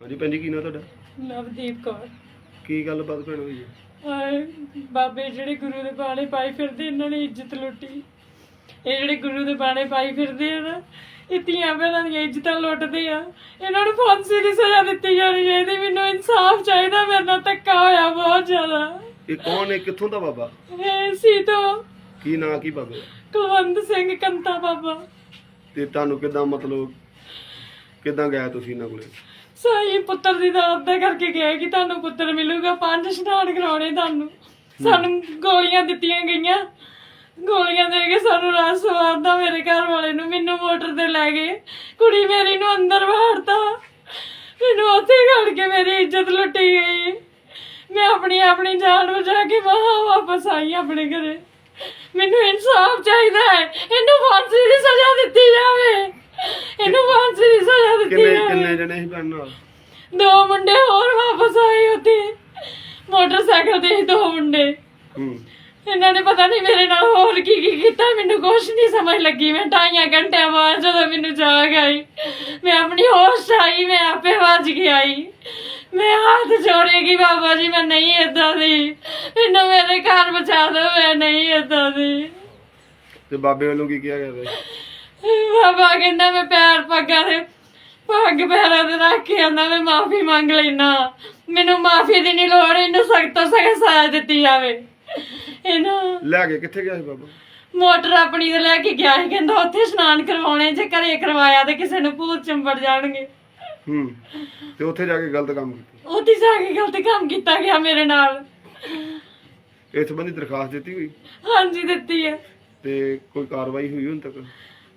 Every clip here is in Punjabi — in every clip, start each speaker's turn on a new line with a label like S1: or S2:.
S1: ਹਾਂਜੀ ਭੈਣ ਜੀ ਕੀ ਨਾਂ ਤੁਹਾਡਾ?
S2: ਨਵਦੀਪ ਕੌਰ।
S1: ਕੀ ਗੱਲਬਾਤ ਭੈਣ ਹੋਈ ਹੈ?
S2: ਹਾਏ, ਬਾਬੇ ਜਿਹੜੇ ਗੁਰੂ ਦੇ ਬਾਣੇ ਪਾਈ ਫਿਰਦੇ ਇਹਨਾਂ ਨੇ ਇੱਜ਼ਤ ਲੁੱਟੀ। ਇਹ ਜਿਹੜੇ ਗੁਰੂ ਦੇ ਬਾਣੇ ਪਾਈ ਫਿਰਦੇ ਆ ਨਾ ਇਹ ਧੀਆਂ ਭੈਣਾਂ ਦੀਆਂ ਇੱਜ਼ਤਾਂ ਲੁੱਟਦੇ ਆ। ਇਹਨਾਂ ਨੂੰ ਫਾਂਸੀ ਦੀ ਸਜ਼ਾ ਦਿੱਤੀ ਜਾਣੀ ਚਾਹੀਦੀ। ਮੈਨੂੰ ਇਨਸਾਫ ਚਾਹੀਦਾ ਮੇਰੇ ਨਾਲ ਧੱਕਾ ਹੋਇਆ ਬਹੁਤ ਜ਼ਿਆਦਾ।
S1: ਇਹ ਕੌਣ ਹੈ? ਕਿੱਥੋਂ ਦਾ ਬਾਬਾ?
S2: ਇਹ ਸੀ ਤੋਂ
S1: ਕੀ ਨਾਂ ਕੀ ਬਾਬੇ? ਦਾ?
S2: ਕੁਲਵੰਤ ਸਿੰਘ ਕੰਤਾ ਬਾਬਾ।
S1: ਤੇ ਤੁਹਾਨੂੰ ਕਿਦਾਂ ਮਤਲਬ ਕਿਦਾਂ ਗਿਆ ਤੁਸੀਂ ਇਹਨਾਂ ਕੋਲੇ?
S2: ਸਾਈ ਪੁੱਤਰ ਦੀ ਦਾਤ ਦਾ ਕਰਕੇ ਗਿਆ ਕਿ ਤੁਹਾਨੂੰ ਪੁੱਤਰ ਮਿਲੂਗਾ, ਪੰਜ ਇਸ਼ਨਾਨ ਕਰਾਉਣੇ ਤੁਹਾਨੂੰ। ਸਾਨੂੰ ਗੋਲੀਆਂ ਦਿੱਤੀਆਂ ਗਈਆਂ। ਗੋਲੀਆਂ ਦੇ ਕੇ ਸਾਨੂੰ ਰਾਤ ਸਵਾਰਦਾ ਮੇਰੇ ਘਰ ਵਾਲੇ ਨੂੰ ਮੈਨੂੰ ਮੋਟਰ ਤੇ ਲੈ ਗਏ। ਕੁੜੀ ਮੇਰੀ ਨੂੰ ਅੰਦਰ ਵਾੜਤਾ। ਮੈਨੂੰ ਉੱਥੇ ਘੜ ਕੇ ਮੇਰੀ ਇੱਜ਼ਤ ਲੁੱਟੀ ਗਈ। ਮੈਂ ਆਪਣੀ ਆਪਣੀ ਜਾਨ ਬਚਾ ਕੇ ਵਾਹ ਵਾਪਸ ਆਈ ਆਪਣੇ ਘਰੇ। ਮੈਨੂੰ ਇਨਸਾਫ ਚਾਹੀਦਾ ਹੈ। ਇਹਨੂੰ ਫਾਂਸੀ ਦੀ ਸਜ਼ਾ ਦਿੱਤੀ ਜਾਵੇ ਇਹਨੂੰ ਫਾਂਸੀ ਦੀ ਸਜ਼ਾ ਦਿੱਤੀ
S1: ਕਿੰਨੇ
S2: ਜਾਵੇ
S1: ਕਿੰਨੇ ਜਣੇ ਸੀ ਭੈਣ ਨਾਲ?
S2: ਦੋ ਮੁੰਡੇ ਹੋਰ ਵਾਪਸ ਆਏ ਉੱਥੇ। ਮੋਟਰਸਾਈਕਲ ਤੇ ਸੀ ਦੋ ਮੁੰਡੇ।
S1: ਹੂੰ।
S2: ਇਹਨਾਂ ਨੇ ਪਤਾ ਨਹੀਂ ਮੇਰੇ ਨਾਲ ਹੋਰ ਕੀ ਕੀ ਕੀਤਾ ਮੈਨੂੰ ਕੁਛ ਨਹੀਂ ਸਮਝ ਲੱਗੀ। ਮੈਂ ਢਾਈਆਂ ਘੰਟਿਆਂ ਬਾਅਦ ਜਦੋਂ ਮੈਨੂੰ ਜਾਗ ਆਈ ਮੈਂ ਆਪਣੀ ਹੋਸ਼ 'ਚ ਆਈ ਮੈਂ ਆਪੇ ਵੱਜ ਕੇ ਆਈ। ਮੈਂ ਹੱਥ ਜੋੜੇਗੀ ਬਾਬਾ ਜੀ ਮੈਂ ਨਹੀਂ ਏਦਾਂ ਦੀ। ਮੈਨੂੰ ਮੇਰੇ ਘਰ ਬਚਾ ਦਿਓ ਮੈਂ ਨਹੀਂ ਏਦਾਂ ਦੀ।
S1: ਤੇ ਬਾਬੇ ਵੱਲੋਂ ਕੀ ਕਿਹਾ ਗਿਆ ਸੀ?
S2: ਬਾਬਾ ਕਹਿੰਦਾ ਮੈਂ ਪੈਰ ਪੱਗਾਂ ਦੇ ਪੱਗ ਪੈਰਾਂ ਤੇ ਰੱਖ ਕੇ ਆਂਦਾ ਮੈਂ ਮਾਫੀ ਮੰਗ ਲੈਣਾ। ਮੈਨੂੰ ਮਾਫੀ ਦੀ ਨਹੀਂ ਲੋੜ ਇਹਨੂੰ ਸਖਤ ਤੋਂ ਸਖਤ ਸਜ਼ਾ ਦਿੱਤੀ ਜਾਵੇ। ਇਹਨੂੰ
S1: ਲੈ ਕੇ ਕਿੱਥੇ ਗਿਆ ਸੀ ਬਾਬਾ?
S2: ਮੋਟਰ ਆਪਣੀ ਤੇ ਲੈ ਕੇ ਗਿਆ ਸੀ ਕਹਿੰਦਾ ਉੱਥੇ ਇਸ਼ਨਾਨ ਕਰਵਾਉਣੇ ਜੇ ਘਰੇ ਕਰਵਾਇਆ ਤੇ ਕਿਸੇ ਨੂੰ ਭੂਤ ਚੰਬੜ ਜਾਣਗੇ।
S1: ਹੂੰ ਤੇ ਉੱਥੇ ਜਾ ਕੇ ਗਲਤ ਕੰਮ ਕੀਤਾ।
S2: ਉੱਥੇ ਜਾ ਕੇ ਗਲਤ ਕੰਮ ਕੀਤਾ ਗਿਆ ਮੇਰੇ ਨਾਲ।
S1: ਇਸ ਸੰਬੰਧੀ ਦਰਖਾਸਤ ਦਿੱਤੀ ਹੋਈ?
S2: ਹਾਂਜੀ ਦਿੱਤੀ ਹੈ।
S1: ਤੇ ਕੋਈ ਕਾਰਵਾਈ ਹੋਈ ਹੁਣ ਤੱਕ?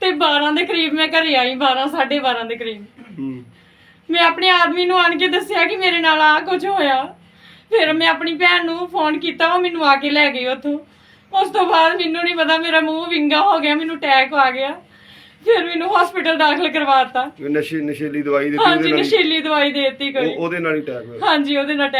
S2: ਤੇ 12 ਦੇ ਕਰੀਬ ਮੈਂ ਘਰੇ ਆਈ 12 12:30 ਦੇ ਕਰੀਬ।
S1: ਹੂੰ।
S2: ਮੈਂ ਆਪਣੇ ਆਦਮੀ ਨੂੰ ਆਣ ਕੇ ਦੱਸਿਆ ਕਿ ਮੇਰੇ ਨਾਲ ਆ ਕੁਝ ਹੋਇਆ। ਫਿਰ ਮੈਂ ਆਪਣੀ ਭੈਣ ਨੂੰ ਫੋਨ ਕੀਤਾ ਉਹ ਮੈਨੂੰ ਆ ਕੇ ਲੈ ਗਈ ਉੱਥੋਂ। ਉਸ ਤੋਂ ਬਾਅਦ ਮੈਨੂੰ ਨਹੀਂ ਪਤਾ ਮੇਰਾ ਮੂੰਹ ਵਿੰਗਾ ਹੋ ਗਿਆ ਮੈਨੂੰ ਅਟੈਕ ਆ ਗਿਆ। ਫਿਰ ਮੈਨੂੰ ਹਸਪੀਟਲ ਦਾਖਲ ਕਰਵਾਤਾ
S1: ਨਸ਼ੇ ਨਸ਼ੀਲੀ ਦਵਾਈ ਦਿੱਤੀ
S2: ਹਾਂਜੀ
S1: ਉਹਦੇ ਨਾਲ ਹੀ-
S2: ਨਸ਼ੀਲੀ ਦਵਾਈ ਦੇ ਦਿੱਤੀ ਕੋਈ।
S1: ਉਹ- ਉਹਦੇ ਨਾਲ ਹੀ ਅਟੈਕ ਹੋਇਆ?
S2: ਹਾਂਜੀ ਉਹਦੇ ਨਾਲ attack